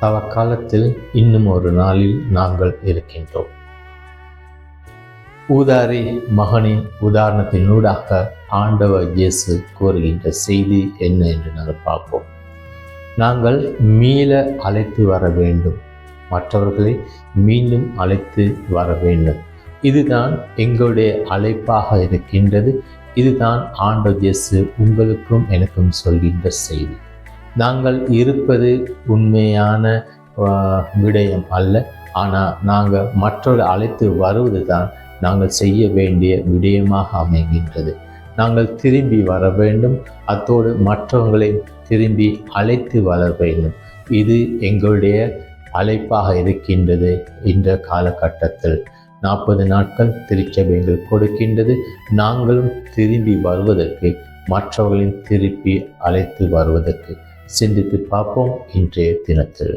தவக்காலத்தில் இன்னும் ஒரு நாளில் நாங்கள் இருக்கின்றோம். ஊதாரி மகனின் உதாரணத்தினூடாக ஆண்டவர் இயேசு கூறுகின்ற செய்தி என்ன என்று நாங்கள் பார்ப்போம். நாங்கள் மீள அழைத்து வர வேண்டும். மற்றவர்களை மீண்டும் அழைத்து வர வேண்டும். இதுதான் எங்களுடைய அழைப்பாக இருக்கின்றது. இதுதான் ஆண்டவர் இயேசு உங்களுக்கும் எனக்கும் சொல்கின்ற செய்தி. நாங்கள் இருப்பது உண்மையான விடயம் அல்ல. ஆனால் நாங்கள் மற்றவர்கள் அழைத்து வருவது தான் நாங்கள் செய்ய வேண்டிய விடயமாக அமைகின்றது. நாங்கள் திரும்பி வர வேண்டும். அத்தோடு மற்றவங்களை திரும்பி அழைத்து வர வேண்டும். இது எங்களுடைய அழைப்பாக இருக்கின்றது இந்த காலகட்டத்தில். நாற்பது நாட்கள் திருச்சபைகள் கொடுக்கின்றது. நாங்களும் திரும்பி வருவதற்கு மற்றவர்களின் திருப்பி அழைத்து வருவதற்கு. சிந்தித்து பார்ப்போம் இன்றைய தினத்தில்.